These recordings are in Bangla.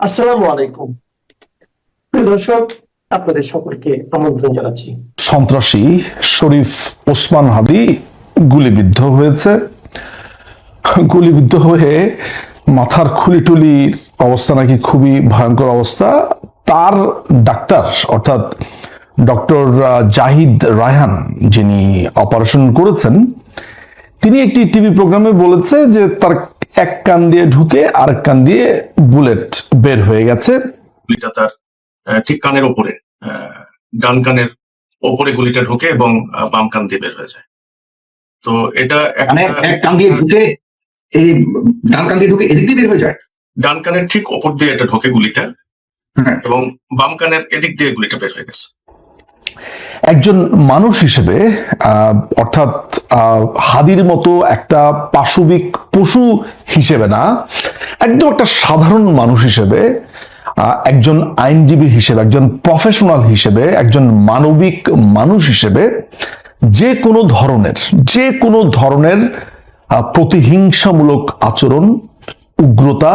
আসসালামু আলাইকুম। দর্শক, আপনাদের সকলকে আমন্ত্রণ জানাচ্ছি। সন্ত্রাসী শরীফ ওসমান হাদি গুলিবিদ্ধ হয়েছে। গুলিবিদ্ধ হয়ে মাথার খুলিটুলির অবস্থা নাকি খুবই ভয়ঙ্কর অবস্থা। তার ডাক্তার, অর্থাৎ ডক্টর জাহিদ রায়হান যিনি অপারেশন করেছেন, তিনি একটি টিভি প্রোগ্রামে বলেছে যে তার এক কান দিয়ে ঢুকে আরেক কান দিয়ে বুলেট বের হয়ে গেছে। গুলিটা তার ঠিক কানের ওপরে আহ, ডান কানের ওপরে গুলিটা ঢোকে এবং বাম কান দিয়ে বের হয়ে যায়। তো এটা মানে এক কান দিয়ে ঢুকে এই ডান কান দিয়ে ঢুকে এদিক দিয়ে বের হয়ে যায়? ডান কানের ঠিক ওপর দিয়ে এটা ঢোকে গুলিটা হ্যাঁ। এবং বাম কানের এদিক দিয়ে গুলিটা বের হয়ে গেছে। একজন মানুষ হিসেবে অর্থাৎ হাদির মতো একটা পাশবিক পশু হিসেবে না, একদম একটা সাধারণ মানুষ হিসেবে একজন আইনজীবী হিসেবে, একজন প্রফেশনাল হিসেবে, একজন মানবিক মানুষ হিসেবে যে কোনো ধরনের, যে কোনো ধরনের প্রতিহিংসামূলক আচরণ, উগ্রতা,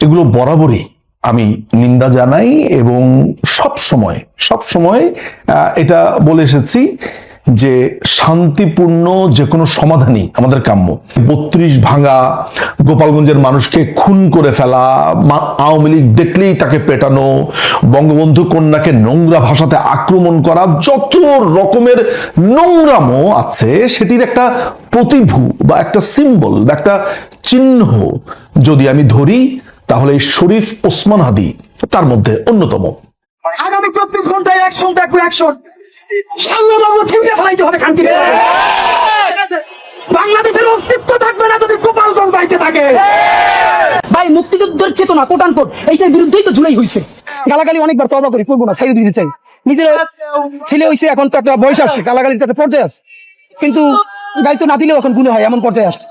এগুলো বরাবরই আমি নিন্দা জানাই এবং সব সময় সব সময় এটা বলে এসেছি যে শান্তিপূর্ণ যে কোনো সমাধানই আমাদের কাম্য। বত্রিশ ভাঙা গোপালগঞ্জের মানুষকে খুন করে ফেলা আওয়ামী লীগ দেখলেই তাকে পেটানো, বঙ্গবন্ধু কন্যাকে নোংরা ভাষাতে আক্রমণ করা, যত রকমের নোংরামো আছে, সেটির একটা প্রতিভূ বা একটা সিম্বল বা একটা চিহ্ন যদি আমি ধরি তাহলে শরীফ ওসমান হাদি তার মধ্যে অন্যতম। আগামী চব্বিশ ঘন্টায় অ্যাকশন দেখব অ্যাকশন সাল্লাল্লাহু ছিঁড়ে ফেলাইতে হবে খানকিরে বাংলাদেশের অস্তিত্ব থাকবে না যদি গোপালগঞ্জ বাইতে থাকে। ভাই মুক্তিযুদ্ধের চেতনা কোটান কোট এইটার বিরুদ্ধেই তো জুলাই হইছে। গালাগালি অনেকবার তবা করি করব না ছাইড়ে দিতে চাই। নিজের ছেলে হইছে এখন তো একটা বয়স আসছে গালাগালির তো একটা পর্যায়ে আছে। কিন্তু গাড়ি তো না দিলেও এখনগুলো হয় এমন পর্যায়ে আসছে।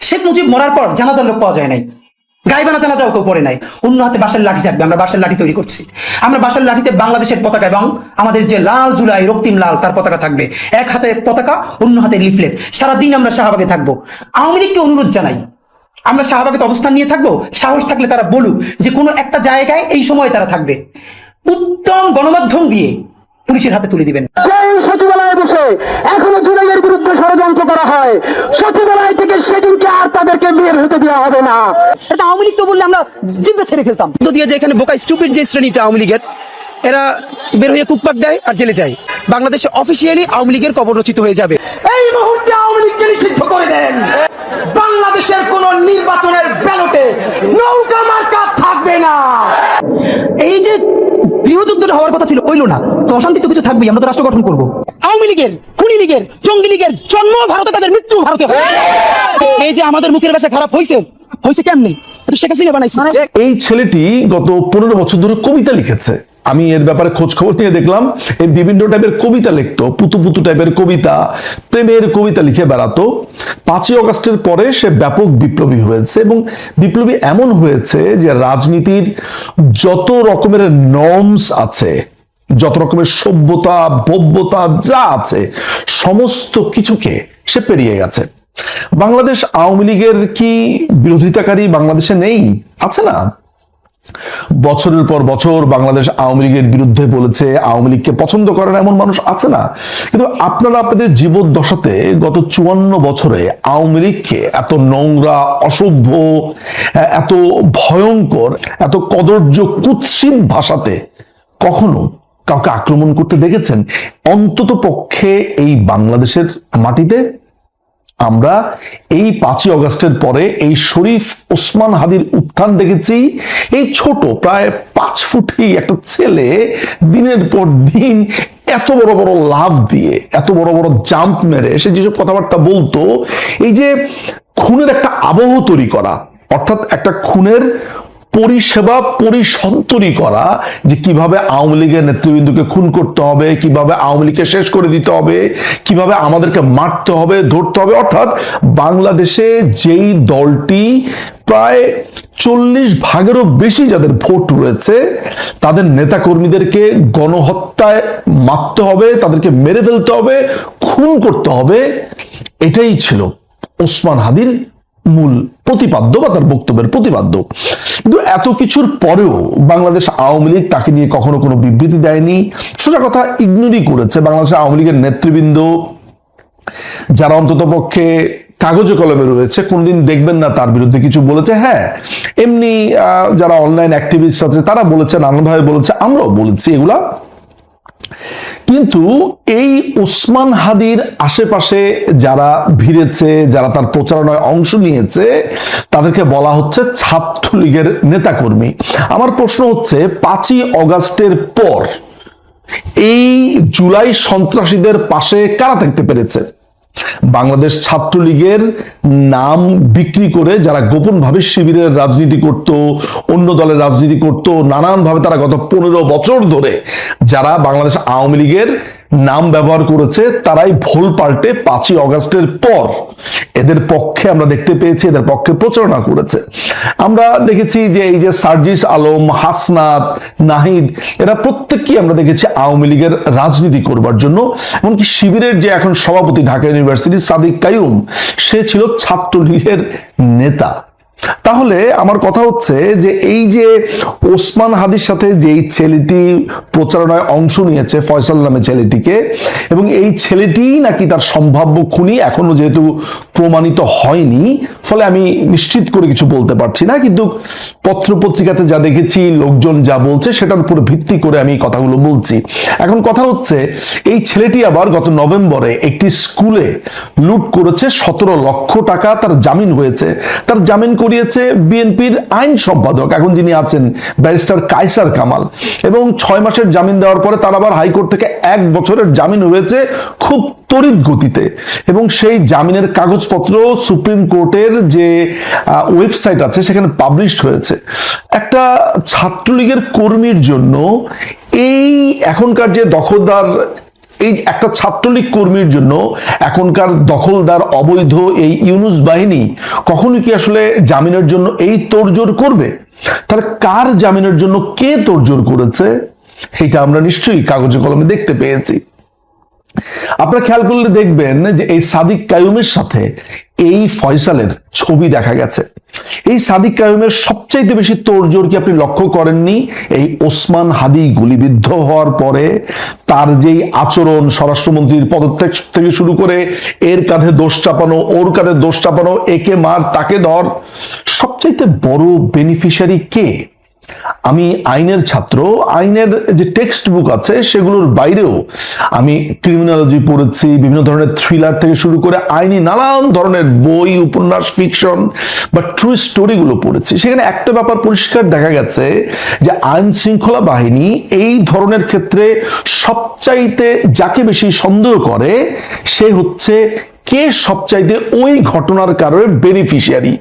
শেখ মুজিব মরার পর জানাজার লোক পাওয়া যায় নাই। গাইবানা জানাজাও কেউ পরে নাই। অন্য হাতে বাঁশের লাঠি থাকবে, আমরা বাঁশের লাঠি তৈরি করছি। আমরা বাঁশের লাঠিতে বাংলাদেশের পতাকা এবং আমাদের যে লাল জুলাই, রক্তিম লাল, তার পতাকা থাকবে। এক হাতে পতাকা, অন্য হাতে লিফলেট। সারাদিন আমরা শাহবাগে থাকব। আওয়ামী লীগকে অনুরোধ জানাই, আমরা শাহবাগে অবস্থান নিয়ে থাকব, সাহস থাকলে তারা বলুক যে কোনো একটা জায়গায় এই সময় তারা থাকবে। উত্তম গণমাধ্যম দিয়ে পুলিশের হাতে তুলে দিবেন। সচিবালয়ে বসে এখনও জুলাইয়ের বিরুদ্ধে ষড়যন্ত্র করা হয়। সচিবালয় থেকে সেদিনকে আর তাদেরকে বের হতে দেওয়া হবে না। এটা আওয়ামী লীগ তো বললে আমরা জিব্বে ছেড়ে ফেলতাম তো দিয়ে যে এখানে বোকা স্টুপিড যে শ্রেণীটা আওয়ামী লীগের এরা বের হয়ে কুকপাক দেয় আর জেলে যায়। বাংলাদেশে অফিসিয়ালি আওয়ামী লীগের কবর রচিত হয়ে যাবে। এই মুহূর্তে আওয়ামী লীগকে নিষিদ্ধ করে দেন। বাংলাদেশের কোন নির্বাচনের ব্যালটে নৌকা মার্কা থাকবে না। এই যে গৃহযুদ্ধটা হওয়ার কথা ছিল হইল না। তো অশান্তি তো কিছু থাকবেই আমরা তো রাষ্ট্র গঠন করব। আওয়ামী লীগের খুনি লীগের জঙ্গি লীগের জন্ম ভারতে তাদের মৃত্যু ভারতে এই যে আমাদের মুখের ভাষা খারাপ হয়েছে হয়েছে কেমনি? শেখ হাসিনা বানাইছে। এই ছেলেটি গত পনেরো বছর ধরে কবিতা লিখেছে। আমি এর ব্যাপারে খোঁজ খবর নিয়ে দেখলাম, এই বিভিন্ন টাইপের কবিতা লিখতো, পুতু পুতু টাইপের কবিতা, প্রেমের কবিতা লিখে বেড়াতো। পাঁচই অগস্টের পরে সে ব্যাপক বিপ্লবী হয়েছে এবং বিপ্লবী এমন হয়েছে যে রাজনীতির যত রকমের নর্মস আছে, যত রকমের সভ্যতা, ভব্যতা যা আছে, সমস্ত কিছুকে সে পেরিয়ে গেছে। বাংলাদেশ আওয়ামী লীগের কি বিরোধিতাকারী বাংলাদেশে নেই? আছে না? বছরের পর বছর বাংলাদেশ আওয়ামী লীগের বিরুদ্ধে বলেছে, আওয়ামী লীগকে পছন্দ করে না এমন মানুষ আছে না। কিন্তু আপনারা আপনাদের জীবদ্দশাতে গত চুয়ান্ন বছরে আওয়ামী লীগকে এত নোংরা, অসভ্য এত ভয়ঙ্কর, এত কদর্য কুৎসিত ভাষাতে কখনো কাউকে আক্রমণ করতে দেখেছেন? অন্তত পক্ষে এই বাংলাদেশের মাটিতে আমরা এই পাঁচই অগস্টের পরে এই শরীফ ওসমান হাদির উত্থান দেখেছি। এই ছোট, প্রায় পাঁচ ফুটি একটা ছেলে দিনের পর দিন এত বড় বড় লাভ দিয়ে, এত বড় বড় জাম্প মেরে, সে যেসব কথাবার্তা বলতো, এই যে খুনের একটা আবহ তৈরি করা, অর্থাৎ একটা খুনের পরিষেবা পরিসন্তরি করা যে কীভাবে আওয়ামী লীগের নেতৃবৃন্দকে খুন করতে হবে, কীভাবে আওয়ামী লীগকে শেষ করে দিতে হবে, কীভাবে আমাদেরকে মারতে হবে, ধরতে হবে। অর্থাৎ বাংলাদেশে যেই দলটি প্রায় চল্লিশ ভাগেরও বেশি যাদের ভোট রয়েছে, তাদের নেতাকর্মীদেরকে গণহত্যায় মারতে হবে, তাদেরকে মেরে ফেলতে হবে, খুন করতে হবে, এটাই ছিল ওসমান হাদির মূল প্রতিপাদ্য বা তার বক্তব্যের প্রতিপাদ্য। কিন্তু এত কিছুর পরেও বাংলাদেশ আওয়ামী লীগ তাকে নিয়ে কখনো কোনো বিবৃতি দেয়নি। সোজা কথা, ইগনোরই করেছে বাংলাদেশ আওয়ামী লীগের নেতৃবৃন্দ, যারা অন্তত পক্ষে কাগজে কলমে রয়েছে, কোনদিন দেখবেন না তার বিরুদ্ধে কিছু বলেছে। হ্যাঁ এমনি যারা অনলাইন অ্যাক্টিভিস্ট আছে, তারা বলেছে নানানভাবে বলেছে, আমরাও বলেছি, এগুলা কিন্তু এই উসমান হাদির আশেপাশে যারা ভিড়েছে, যারা তার প্রচারণায় অংশ নিয়েছে, তাদেরকে বলা হচ্ছে ছাত্রলীগের নেতাকর্মী। আমার প্রশ্ন হচ্ছে, পাঁচই অগাস্টের পর এই জুলাই সন্ত্রাসীদের পাশে কারা থাকতে পেরেছে? বাংলাদেশ ছাত্রলীগের নাম বিক্রি করে যারা গোপনভাবে শিবিরের রাজনীতি করত, অন্য দলের রাজনীতি করত, নানানভাবে তারা গত পনেরো বছর ধরে যারা বাংলাদেশ আওয়ামী লীগের নাম ব্যবহার করেছে, তারাই ভোল পাল্টে পাঁচই অগাস্টের পর এদের পক্ষে আমরা দেখতে পেয়েছি, এদের পক্ষে প্রচারণা করেছে। আমরা দেখেছি যে এই যে সার্জিস আলম, হাসনাত, নাহিদ, এরা প্রত্যেককেই আমরা দেখেছি আওয়ামী লীগের রাজনীতি করবার জন্য। এমনকি শিবিরের যে এখন সভাপতি ঢাকা ইউনিভার্সিটির সাদিক কায়ুম সে ছিল ছাত্রলীগের নেতা। তাহলে আমার কথা হচ্ছে যে এই যে ওসমান হাদির সাথে যেই ছেলেটি প্রচারণায় অংশ নিয়েছে, ফয়সাল নামে ছেলেটিকে, এবং এই ছেলেটি নাকি তার সম্ভাব্য খুনি এখনও যেহেতু প্রমাণিত হয়নি, ফলে আমি নিশ্চিত করে কিছু বলতে পারছি না, কিন্তু পত্রপত্রিকাতে যা দেখেছি, লোকজন যা বলছে সেটার উপর ভিত্তি করে আমি কথাগুলো বলছি। এখন কথা হচ্ছে, এই ছেলেটি আবার গত নভেম্বরে একটি স্কুলে লুট করেছে, সতেরো লক্ষ টাকা তার জামিন হয়েছে। তার জামিন করিয়েছে বিএনপির আইন সম্পাদক। এখন যিনি আছেন ব্যারিস্টার কায়সার কামাল। এবং ছয় মাসের জামিন দেওয়ার পরে তার আবার হাইকোর্ট থেকে এক বছরের জামিন হয়েছে খুব তড়িৎ গতিতে। এবং সেই জামিনের কাগজপত্র সুপ্রিম কোর্টের যে ওয়েবসাইট আছে সেখানে পাবলিশড হয়েছে। একটা ছাত্রলীগের কর্মীর জন্য এই এখনকার যে দখলদার এই একটা ছাত্রলীগ কর্মীর জন্য এখনকার দখলদার অবৈধ এই ইউনুস বাহিনী কখনো কি আসলে জামিনের জন্য এই তোড়জোড় করবে? তাহলে কার জামিনের জন্য কে তোড়জোড় করেছে? এটা আমরা নিশ্চয়ই কাগজে কলমে দেখতে পেয়েছি। আপনারা খেয়াল করলে দেখবেন যে এই সাদিক কায়ুমের সাথে এই ফয়সালের ছবি দেখা গেছে। এই সাদিক কায়ুমের সবচাইতে বেশি তোড়জোড় কি আপনি লক্ষ্য করেননি? এই ওসমান হাদি গুলিবিদ্ধ হওয়ার পরে তার যেই আচরণ স্বরাষ্ট্রমন্ত্রীর পদত্যাগ থেকে শুরু করে এর কাঁধে দোষ চাপানো, ওর কাঁধে দোষ চাপানো, একে মার, তাকে ধর, সবচাইতে বড় বেনিফিশিয়ারি কে? আমি আইনের ছাত্র, আইনের যে টেক্সট বুক আছে সেগুলোর বাইরেও আমি ক্রিমিনোলজি পড়েছি, বিভিন্ন ধরনের থ্রিলার থেকে শুরু করে আইনি নানান ধরনের বই, উপন্যাস ফিকশন বা ট্রু স্টোরিগুলো পড়েছি। সেখানে একটা ব্যাপার পরিষ্কার দেখা গেছে যে আইন শৃঙ্খলা বাহিনী এই ধরনের ক্ষেত্রে সবচাইতে যাকে বেশি সন্দেহ করে সে হচ্ছে কে সবচাইতে ওই ঘটনার কারণে বেনিফিশিয়ারি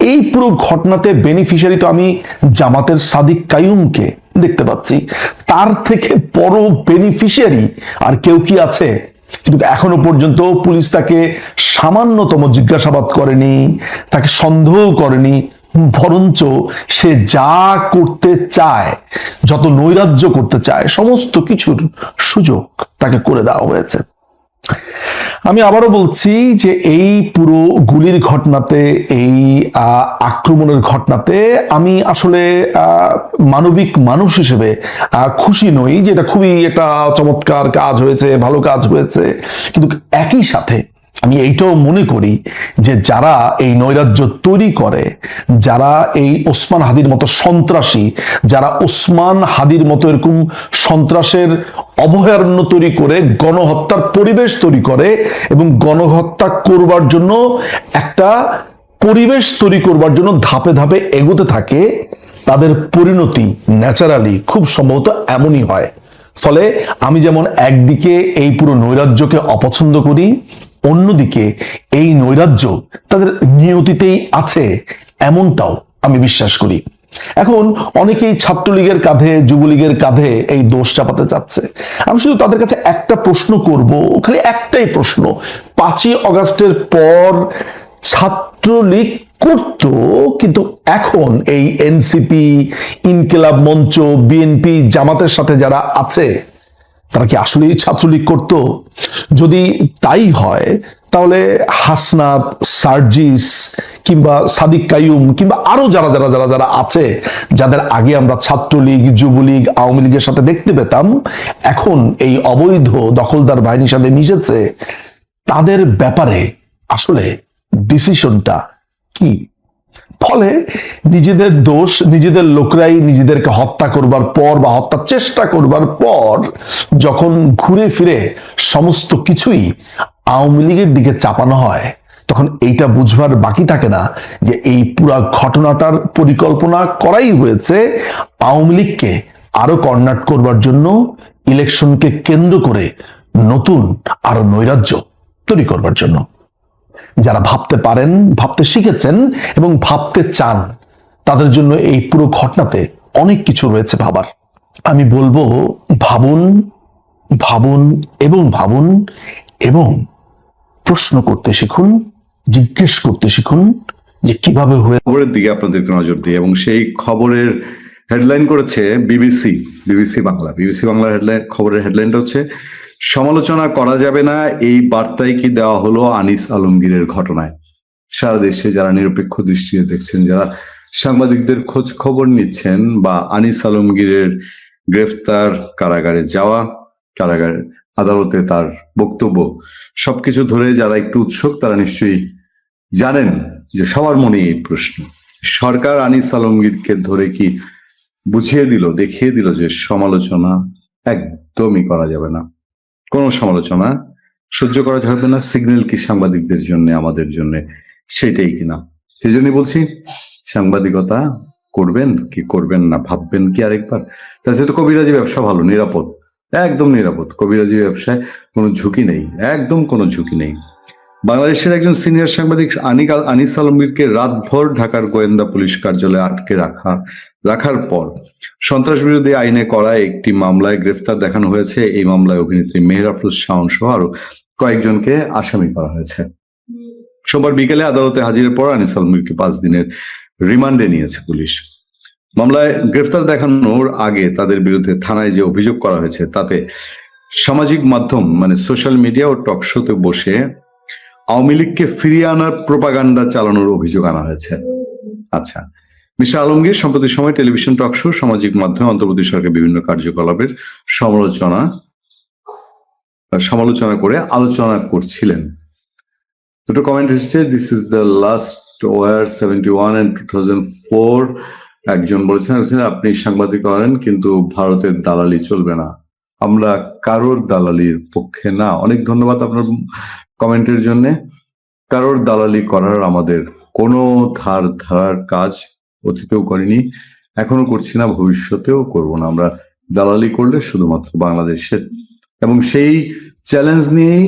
এই পুরো ঘটনাতে বেনিফিশিয়ারি তো আমি জামাতের সাদিক কায়ুমকে দেখতে পাচ্ছি। তার থেকে বড় বেনিফিশিয়ারি আর কেউ কি আছে? কিন্তু এখনও পর্যন্ত পুলিশ তাকে সামান্যতম জিজ্ঞাসাবাদ করেনি, তাকে সন্দেহ করেনি। বরঞ্চ সে যা করতে চায়, যত নৈরাজ্য করতে চায়, সমস্ত কিছুর সুযোগ তাকে করে দেওয়া হয়েছে। আমি আবারও বলছি যে এই পুরো গুলির ঘটনাতে, এই আক্রমণের ঘটনাতে আমি আসলে মানবিক মানুষ হিসেবে খুশি নই যে এটা খুবই একটা চমৎকার কাজ হয়েছে, ভালো কাজ হয়েছে। কিন্তু একই সাথে আমি এইটাও মনে করি যে যারা এই নৈরাজ্য তৈরি করে, যারা এই ওসমান হাদির মতো সন্ত্রাসী, যারা ওসমান হাদির মতো এরকম সন্ত্রাসের অভয়ারণ্য তৈরি করে, গণহত্যার পরিবেশ তৈরি করে এবং গণহত্যা করবার জন্য একটা পরিবেশ তৈরি করবার জন্য ধাপে ধাপে এগোতে থাকে, তাদের পরিণতি ন্যাচারালি খুব সম্ভবত এমনই হয়। ফলে আমি যেমন একদিকে এই পুরো নৈরাজ্যকে অপছন্দ করি অন্যদিকে এই নৈরাজ্য তাদের নিয়তিতেই আছে, এমনটাও আমি বিশ্বাস করি। এখন অনেকেই ছাত্রলীগের কাঁধে, যুবলীগের কাঁধে এই দোষ চাপাতে চাচ্ছে। আমি শুধু তাদের কাছে একটা প্রশ্ন করব, খালি একটাই প্রশ্ন। পাঁচই অগাস্টের পর ছাত্রলীগ করত, কিন্তু এখন এই এনসিপি, ইনকিলাব মঞ্চ, বিএনপি জামাতের সাথে যারা আছে তারা কি আসলেই ছাত্রলীগ করত? যদি তাই হয়, তাহলে হাসনাত, সার্জিস কিংবা সাদিক কাইয়ুম কিংবা আরও যারা যারা যারা যারা আছে, যাদের আগে আমরা ছাত্রলীগ, যুবলীগ, আওয়ামী লীগের সাথে দেখতে পেতাম, এখন এই অবৈধ দখলদার বাহিনীর সাথে মিশেছে, তাদের ব্যাপারে আসলে ডিসিশনটা কি? ফলে নিজেদের দোষ, নিজেদের লোকরাই নিজেদেরকে হত্যা করবার পর বা হত্যার চেষ্টা করবার পর যখন ঘুরে ফিরে সমস্ত কিছুই আওয়ামী লীগের দিকে চাপানো হয়, তখন এইটা বুঝবার বাকি থাকে না যে এই পুরা ঘটনাটার পরিকল্পনা করাই হয়েছে আওয়ামী লীগকে আরও কর্নাট করবার জন্য, ইলেকশনকে কেন্দ্র করে নতুন আরও নৈরাজ্য তৈরি করবার জন্য। যারা ভাবতে পারেন, ভাবতে শিখেছেন এবং ভাবতে চান, তাদের জন্য এই পুরো ঘটনাতে অনেক কিছু রয়েছে ভাবার। আমি বলব, ভাবুন ভাবুন এবং ভাবুন এবং প্রশ্ন করতে শিখুন, জিজ্ঞেস করতে শিখুন যে কীভাবে হয়ে খবরের দিকে আপনাদেরকে নজর দিই এবং সেই খবরের হেডলাইন করেছে বিবিসি বিবিসি বাংলা। বিবিসি বাংলার হেডলাইন খবরের হেডলাইনটা হচ্ছে সমালোচনা করা যাবে না। এই বার্তাই কি দেওয়া হলো আনিস আলমগীরের ঘটনায়? সারা দেশে যারা নিরপেক্ষ দৃষ্টিতে দেখছেন, যারা সাংবাদিকদের খোঁজ খবর নিচ্ছেন বা আনিস আলমগীরের গ্রেফতার কারাগারে যাওয়া, কারাগারে আদালতে তার বক্তব্য, সবকিছু ধরে যারা একটু উৎসুক, তারা নিশ্চয়ই জানেন যে সবার মনে এই প্রশ্ন। সরকার আনিস আলমগীরকে ধরে কি বুঝিয়ে দিল, দেখিয়ে দিল যে সমালোচনা একদমই করা যাবে না। কোনো সমালোচনা সহ্য করা যাবে না সিগন্যাল কি সাংবাদিকদের জন্য, আমাদের জন্য, সেটাই কিনা। সেই জন্যই বলছি, সাংবাদিকতা করবেন কি করবেন না ভাববেন কি আরেকবার। তাছাড়া তো কবিরাজি ব্যবসা ভালো, নিরাপদ, একদম নিরাপদ। কবিরাজি ব্যবসায় কোনো ঝুঁকি নেই, একদম কোনো ঝুঁকি নেই। বাংলাদেশের একজন সিনিয়র সাংবাদিক আনিক আনিস আলমগীরকে রাতভর ঢাকার গোয়েন্দা পুলিশ কার্যালয়ে আটকে রাখা রাখার পর সন্ত্রাস বিরোধী আইনে করা একটি মামলায় গ্রেফতার দেখানো হয়েছে। এই মামলায় অভিনেত্রী মেহরাফুজ শাওন সহ আরও কয়েকজনকে আসামি করা হয়েছে। সোমবার বিকেলে আদালতে হাজিরের পর আনিস আলমগীরকে পাঁচ দিনের রিমান্ডে নিয়েছে পুলিশ। মামলায় গ্রেফতার দেখানোর আগে তাদের বিরুদ্ধে থানায় যে অভিযোগ করা হয়েছে, তাতে সামাজিক মাধ্যম মানে সোশ্যাল মিডিয়া ও টক শোতে বসে আওয়ামী লীগকে ফিরিয়ে আনার প্রপাগান্ডা চালানোর অভিযোগ আনা হয়েছে। আচ্ছা মিস্টার আলমগীর, সম্প্রতি সময় টেলিভিশন টক শো, সামাজিক মাধ্যমে, অন্তর্বর্তী সরকারের বিভিন্ন কার্যকলাপের সমালোচনা সমালোচনা করে আলোচনা করছিলেন। দুটো কমেন্ট এসেছে this is the last war seventy one and two thousand four একজন বলেছেন আপনি সাংবাদিক করেন কিন্তু ভারতের দালালি চলবে না। আমরা কারোর দালালির পক্ষে না। অনেক ধন্যবাদ আপনার কমেন্টের জন্য, কারোর দালালি করার আমাদের কোনো ধার ধারার কাজ অতীতেও করিনি, এখনও করছি না, ভবিষ্যতেও করব না। আমরা দালালি করলে শুধুমাত্র বাংলাদেশের। এবং সেই চ্যালেঞ্জ নিয়েই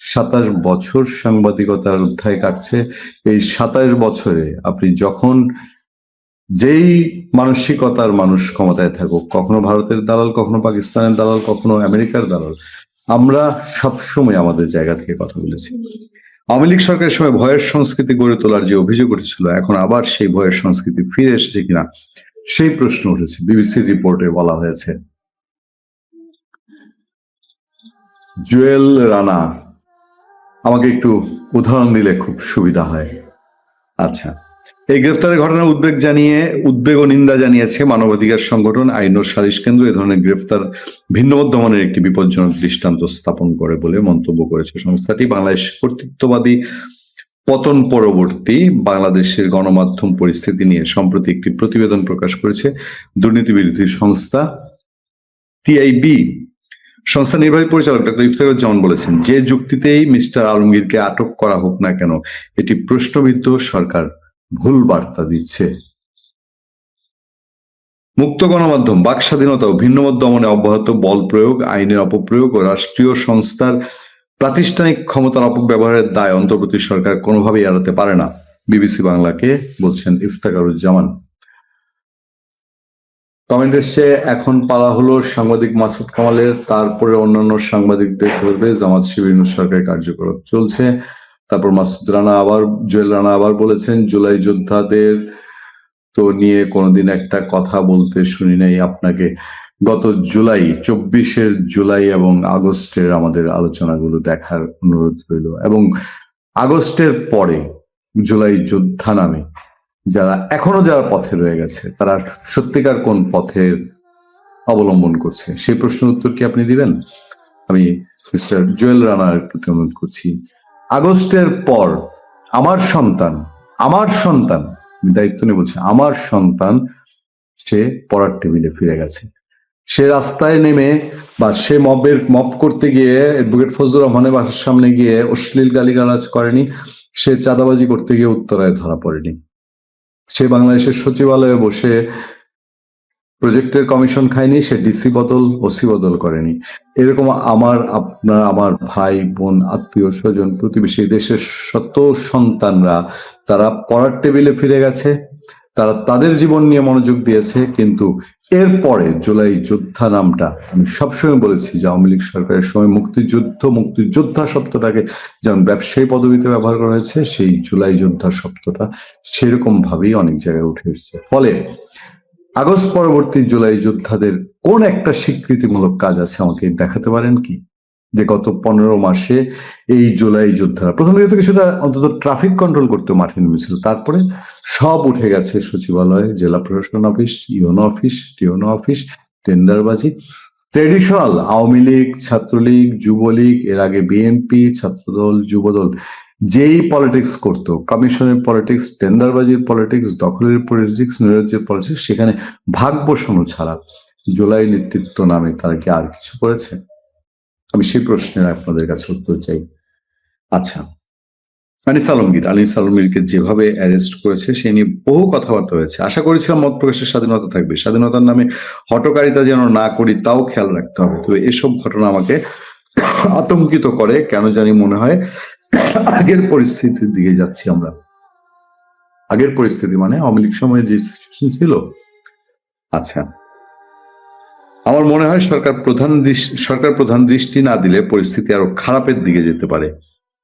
সাতাশ বছর সাংবাদিকতার অধ্যায় কাটছে। এই সাতাশ বছরে আপনি যখন যেই মানসিকতার মানুষ ক্ষমতায় থাকুক, কখনো ভারতের দালাল, কখনো পাকিস্তানের দালাল, কখনো আমেরিকার দালাল আমরা সবসময় আমাদের জায়গা থেকে কথা বলেছি। আওয়ামী লীগ সরকারের সময় ভয়ের সংস্কৃতি গড়ে তোলার যে অভিযোগ উঠেছিল, এখন আবার সেই ভয়ের সংস্কৃতি ফিরে এসেছে কিনা, সেই প্রশ্ন উঠেছে। বিবিসির রিপোর্টে বলা হয়েছে। জুয়েল রানা, আমাকে একটু উদাহরণ দিলে খুব সুবিধা হয়। আচ্ছা। এই গ্রেফতারের ঘটনার উদ্বেগ জানিয়ে, উদ্বেগ ও নিন্দা জানিয়েছে মানবাধিকার সংগঠন আইন ও সালিশ কেন্দ্র। এ ধরনের গ্রেফতার ভিন্নবদ্ধ মনের একটি বিপজ্জনক দৃষ্টান্ত স্থাপন করে বলে মন্তব্য করেছে সংস্থাটি। বাংলাদেশ কর্তৃত্ববাদী পতন পরবর্তী বাংলাদেশের গণমাধ্যম পরিস্থিতি নিয়ে সম্প্রতি একটি প্রতিবেদন প্রকাশ করেছে দুর্নীতি বিরোধী সংস্থা টিআইবি সংস্থা নির্বাহী পরিচালক ডক্টর ইফতারুজ্জামান বলেছেন, যে যুক্তিতেই মিস্টার আলমগীরকে আটক করা হোক না কেন, এটি প্রশ্নবিদ্ধ সরকার ভুল বার্তা দিচ্ছে। মুক্ত গণমাধ্যম, বাক স্বাধীনতা ও ভিন্নমত দমনে অব্যাহত বল প্রয়োগ, আইনের অপপ্রয়োগ ও রাষ্ট্রীয় সংস্থার প্রাতিষ্ঠানিক ক্ষমতার অপব্যবহারের দায় অন্তর্বর্তী সরকার কোনোভাবেই এড়াতে পারে না, বিবিসি বাংলাকে বলছেন ইফতাকারুজ্জামান। কমেন্ট এসছে, এখন পালা হলো সাংবাদিক মাসুদ কামালের, তারপরে অন্যান্য সাংবাদিকদের ধরবে জামাত শিবির সরকারি কার্যকলাপ চলছে। তারপর মাসুদ রানা আবার, জুয়েল রানা আবার বলেছেন, জুলাই যোদ্ধাদের তো নিয়ে কোনোদিন একটা কথা বলতে শুনি নাই আপনাকে। গত জুলাই, চব্বিশের জুলাই এবং আগস্টের আমাদের আলোচনাগুলো দেখার অনুরোধ রইল। এবং আগস্টের পরে জুলাই যোদ্ধা নামে যারা এখনও যারা পথে রয়ে গেছে, তারা সত্যিকার কোন পথের অবলম্বন করছে? সেই প্রশ্নের উত্তর কি আপনি দিবেন? আমি মিস্টার জুয়েল রানার প্রতি অনুরোধ করছি। আগস্টের পর আমার সন্তান আমার সন্তান দায়িত্ব নিয়ে বলছি, আমার সন্তান, সে পড়ার টেবিলে ফিরে গেছে। সে রাস্তায় নেমে বা সে মবের মব করতে গিয়ে অ্যাডভোকেট ফজলুর রহমানের বাসার সামনে গিয়ে অশ্লীল গালিগালাজ করেনি, সে চাঁদাবাজি করতে গিয়ে উত্তরায় ধরা পড়েনি। সে বাংলাদেশের সচিবালয়ে বসে প্রজেক্টের কমিশন খায়নি, সে ডিসি বদল ওসি বদল করেনি। এরকম আমার, আপনার, আমার ভাই, বোন, আত্মীয়, স্বজন, প্রতিবেশী, দেশের শত সন্তানরা, তারা পড়ার টেবিলে ফিরে গেছে, তারা তাদের জীবন নিয়ে মনোযোগ দিয়েছে, কিন্তু এরপরে জুলাই যোদ্ধা নামটা আমি সবসময় বলেছি যে আওয়ামী লীগ সরকারের সময় মুক্তিযুদ্ধ, মুক্তিযোদ্ধা শব্দটাকে যেমন ব্যবসায়ী পদবিতে ব্যবহার করা হয়েছে, সেই জুলাই যোদ্ধা শব্দটা সেরকম ভাবেই অনেক জায়গায় উঠে এসেছে। ফলে আগস্ট পরবর্তী জুলাই যোদ্ধাদের কোন একটা স্বীকৃতিমূলক কাজ আছে আমাকে দেখাতে পারেন কি? যে গত পনেরো মাসে এই জুলাই যোদ্ধারা, প্রথমে তো কিছুটা অন্তত ট্রাফিক কন্ট্রোল করতে মাঠে নেমেছিল। তারপরে সব উঠে গেছে সচিবালয়, জেলা প্রশাসন অফিস, ইউনো অফিস টিওনো অফিস, টেন্ডারবাজি। ট্রেডিশনাল আওয়ামী লীগ, ছাত্রলীগ, যুবলীগ, এর আগে বিএনপি, ছাত্রদল, যুবদল। যেই পলিটিক্স করতো কমিশনের পলিটিক্স টেন্ডারবাজির পলিটিক্স দখলের পলিটিক্স নৈরাজ্যের পলিটিক্স সেখানে ভাগ বসানো ছাড়া জুলাই নেতৃত্ব নামে তারা কি আর কিছু করেছে? আমি সেই প্রশ্নের আপনাদের কাছে উত্তর চাই। আচ্ছা আনিস আলমগীর, আনিস আলমগীরকে যেভাবে অ্যারেস্ট করেছে, সে নিয়ে বহু কথাবার্তা হয়েছে। আশা করেছিলাম মত প্রকাশের স্বাধীনতা থাকবে। স্বাধীনতার নামে হটকারিতা যেন না করি, তাও খেয়াল রাখতে হবে। তবে এসব ঘটনা আমাকে আতঙ্কিত করে, কেন জানি মনে হয় আগের পরিস্থিতির দিকে যাচ্ছি আমরা। আগের পরিস্থিতি মানে আওয়ামী লীগ সময়ে যে সিচুয়েশন ছিল আচ্ছা। আমার মনে হয় সরকার প্রধান সরকার প্রধান দৃষ্টি না দিলে পরিস্থিতি আরও খারাপের দিকে যেতে পারে,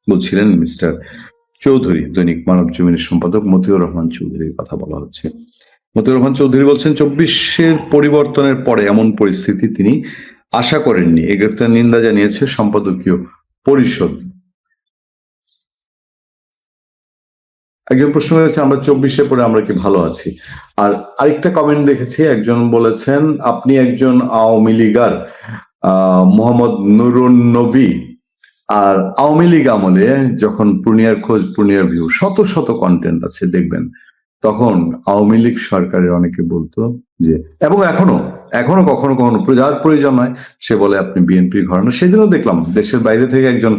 বলছিলেন মিস্টার চৌধুরী, দৈনিক মানব জমিনের সম্পাদক মতিউর রহমান চৌধুরীর কথা বলা হচ্ছে। মতিউর রহমান চৌধুরী বলছেন, চব্বিশের পরিবর্তনের পরে এমন পরিস্থিতি তিনি আশা করেননি। এই গ্রেফতার নিন্দা জানিয়েছে সম্পাদকীয় পরিষদ। একজন প্রশ্ন করেছে, আমরা চব্বিশে পরে আমরা কি ভালো আছি? আর আরেকটা কমেন্ট দেখেছি, একজন বলেছেন, আপনি একজন আওয়ামী লীগার মোহাম্মদ নুরুন নবী। আর আওয়ামী লীগ আমলে যখন পূর্ণিয়ার খোঁজ, পূর্ণিয়ার ভিউ শত শত কন্টেন্ট আছে, দেখবেন। তখন আওয়ামী লীগ সরকারের অনেকে বলতো যে, এবং এখনও এখনও কখনো কখনো যার প্রয়োজন হয়, সে বলে, আপনি বিএনপি ঘরানা। সেদিনও দেখলাম, দেশের বাইরে থেকে একজন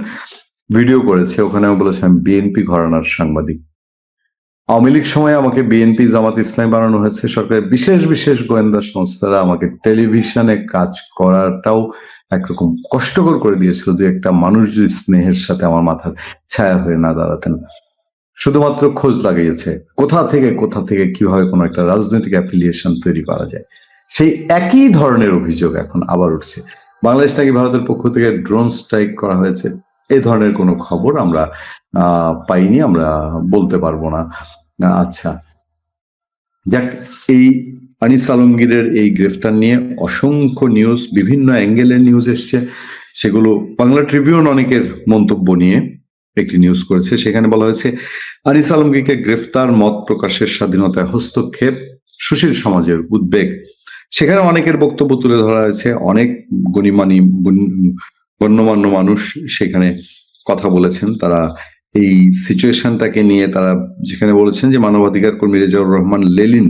ভিডিও করেছে ওখানে আমি বলেছি আমি বিএনপি ঘরানার সাংবাদিক। আওয়ামী লীগ সময় আমাকে বিএনপি, জামাত ইসলাম বানানো হয়েছে। সরকারের বিশেষ বিশেষ গোয়েন্দা সংস্থারা আমাকে টেলিভিশনে কাজ করাটাও একরকম কষ্টকর করে দিয়েছিল। দু একটা মানুষ যদি স্নেহের সাথে আমার মাথার ছায়া হয়ে না দাঁড়াতেন। শুধুমাত্র খোঁজ লাগিয়েছে কোথা থেকে কোথা থেকে, কীভাবে কোনো একটা রাজনৈতিক অ্যাফিলিয়েশন তৈরি করা যায়। সেই একই ধরনের অভিযোগ এখন আবার উঠছে। বাংলাদেশ নাকি ভারতের পক্ষ থেকে ড্রোন স্ট্রাইক করা হয়েছে। এই ধরনের কোনো খবর আমরা পাইনি, আমরা বলতে পারব না। আচ্ছা। যাক, এই আনিস আলমগীরের এই গ্রেফতার নিয়ে অসংখ্য নিউজ বিভিন্ন অ্যাঙ্গেলের নিউজ এসছে। সেগুলো বাংলা ট্রিবিউন অনেকের মন্তব্য নিয়ে একটি নিউজ করেছে। সেখানে বলা হয়েছে, আনিস আলমগীরকে গ্রেফতার, মত প্রকাশের স্বাধীনতায় হস্তক্ষেপ, সুশীল সমাজের উদ্বেগ। সেখানে অনেকের বক্তব্য তুলে ধরা হয়েছে, অনেক গণিমানি গুণ- গণ্যমান্য মানুষ সেখানে কথা বলেছেন। তারা এই সিচুয়েশনটাকে নিয়ে তারা যেখানে বলেছেন যে মানবাধিকার কর্মী রেজাউর রহমান, লেলিন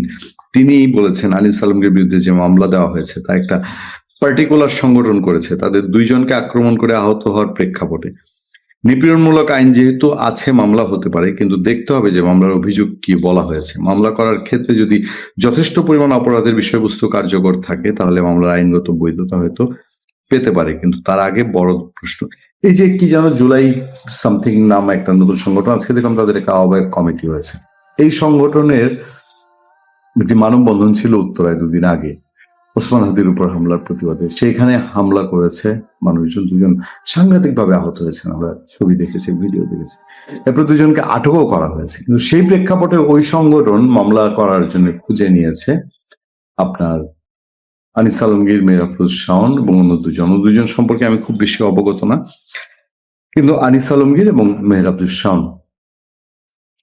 তিনি বলেছেন আনিস আলমগীর বিরুদ্ধে যে মামলা দেওয়া হয়েছে, তা একটা পার্টিকুলার সংগঠন করেছে। তাদের দুইজনকে আক্রমণ করে আহত হওয়ার প্রেক্ষাপটে। নিপীড়নমূলক আইন যেহেতু আছে, মামলা হতে পারে, কিন্তু দেখতে হবে যে মামলার অভিযোগ কি বলা হয়েছে। মামলা করার ক্ষেত্রে যদি যথেষ্ট পরিমাণ অপরাধের বিষয়বস্তু কার্যকর থাকে, তাহলে মামলার আইনগত বৈধতা হয়তো পেতে পারে, কিন্তু তার আগে বড় প্রশ্ন। এই যে কি যেন জুলাই সামথিং নাম একটা নতুন সংগঠন, আজকে দেখলাম তাদের একটা আহ্বায়ক কমিটি হয়েছে। এই সংগঠনের একটি মানববন্ধন ছিল উত্তরায় দুদিন আগে, ওসমান হাদির উপর হামলার প্রতিবাদে। সেখানে হামলা করেছে মানুষজন, দুজন সাংঘাতিক ভাবে আহত হয়েছেন, আমরা ছবি দেখেছি, ভিডিও দেখেছি। এরপর দুজনকে আটকও করা হয়েছে। কিন্তু সেই প্রেক্ষাপটে ওই সংগঠন মামলা করার জন্য খুঁজে নিয়েছে আপনার আনিস আলমগীর মেরাফুজ শাওন এবং অন্য দুজন। দুজন সম্পর্কে আমি খুব বেশি অবগত না, কিন্তু আনিস আলমগীর এবং মেহের আব্দুল শাওন।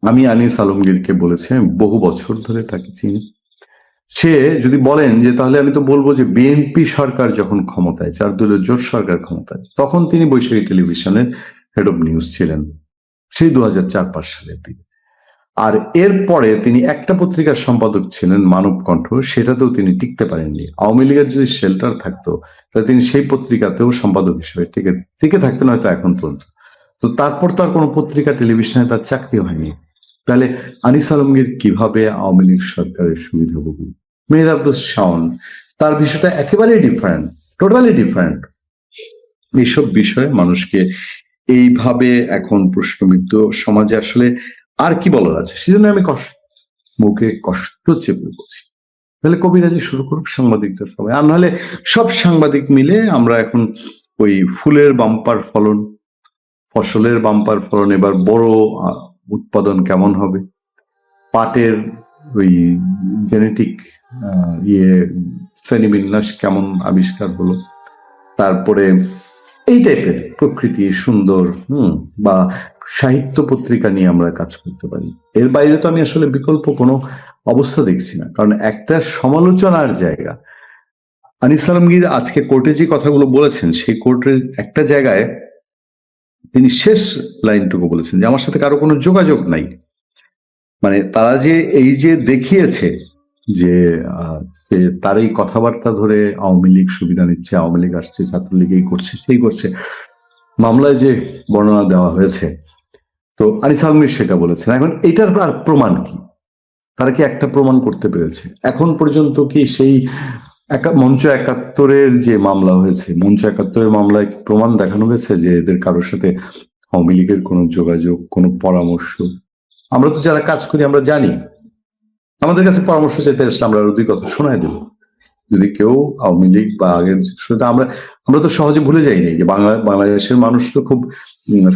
আমি আনিস আলমগীরকে বলেছি, আমি বহু বছর ধরে তাকে চিনি। সে যদি বলেন যে, তাহলে আমি তো বলব যে বিএনপি সরকার যখন ক্ষমতায় চার দলীয় জোট সরকার ক্ষমতায়, তখন তিনি বৈশাখী টেলিভিশনের হেড অফ নিউজ ছিলেন। সেই দু হাজার চার পাঁচ সালের দিকে। আর এরপরে তিনি একটা পত্রিকার সম্পাদক ছিলেন মানব কণ্ঠ, সেটাতেও তিনি টিকতে পারেননি। আওয়ামী লীগের যদি শেল্টার থাকতো, তাহলে তিনি সেই পত্রিকাতেও সম্পাদক হিসেবে টিকে টিকে থাকতেন হয়তো এখন পর্যন্ত। তো তারপর তো আর কোনো পত্রিকা টেলিভিশনে তার চাকরি হয়নি। তাহলে আনিস আলমগীর কীভাবে আওয়ামী লীগ সরকারের সুবিধা ভোগী মেহের আব্দুল শাওন, তার বিষয়টা একেবারেই ডিফারেন্ট টোটালি ডিফারেন্ট এইসব বিষয়ে মানুষকে এইভাবে এখন প্রশ্নবিদ্ধ সমাজে আসলে আর কি বলার আছে? সেজন্য আমি কষ্ট মুখে কষ্ট চেপে বলছি। তাহলে কবিরাজি শুরু করুক সাংবাদিকদের সবাই। আর নাহলে সব সাংবাদিক মিলে আমরা এখন ওই ফুলের বাম্পার ফলন, ফসলের বাম্পার ফলন, এবার বড় উৎপাদন কেমন হবে? পাটের ওই জেনেটিক ইয়ে শ্রেণীবিন্যাস কেমন আবিষ্কার হলো? তারপরে এই টাইপের প্রকৃতি সুন্দর, হুম, বা সাহিত্য পত্রিকা নিয়ে আমরা কাজ করতে পারি। এর বাইরে তো আমি আসলে বিকল্প কোনো অবস্থা দেখছি না, কারণ একটা সমালোচনার জায়গা। আনিস আলমগীর আজকে কোর্টে যে কথাগুলো বলেছেন, সেই কোর্টের একটা জায়গায় তিনি শেষ লাইনটুকু বলেছেন যে, আমার সাথে কারও কোনো যোগাযোগ নাই। মানে তারা যে এই যে দেখিয়েছে যে সে তার এই কথাবার্তা ধরে আওয়ামী লীগ সুবিধা নিচ্ছে, আওয়ামী লীগ আসছে, ছাত্রলীগ এই করছে, সেই করছে। মামলায় যে বর্ণনা দেওয়া হয়েছে, তো আনিস আলমগীর সেটা বলেছেন। এখন এটার আর প্রমাণ কি? তারা কি একটা প্রমাণ করতে পেরেছে? এখন পর্যন্ত কি সেই মঞ্চ একাত্তরের যে মামলা হয়েছে, মঞ্চ একাত্তরের মামলায় প্রমাণ দেখানো হয়েছে যে এদের কারোর সাথে আওয়ামী লীগের কোনো যোগাযোগ, কোনো পরামর্শ? আমরা তো যারা কাজ করি, আমরা জানি। আমাদের কাছে পরামর্শ চাইতে আসলে আমরা আরও দুই কথা শোনাই দেব। যদি কেউ আওয়ামী লীগ বা আগের শুরুতে আমরা আমরা তো সহজে ভুলে যাইনি যে বাংলা, বাংলাদেশের মানুষ তো খুব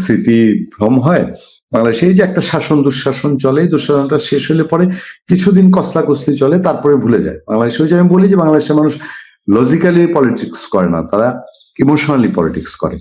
স্মৃতি ভ্রম হয়। বাংলাদেশে যে একটা শাসন, দুঃশাসন চলে, দুঃশাসনটা শেষ হলে পরে কিছুদিন কসলা কসলি চলে, তারপরে ভুলে যায়। বাংলাদেশে ওই যে আমি বলি যে বাংলাদেশের মানুষ লজিক্যালি পলিটিক্স করে না, তারা ইমোশনালি পলিটিক্স করে।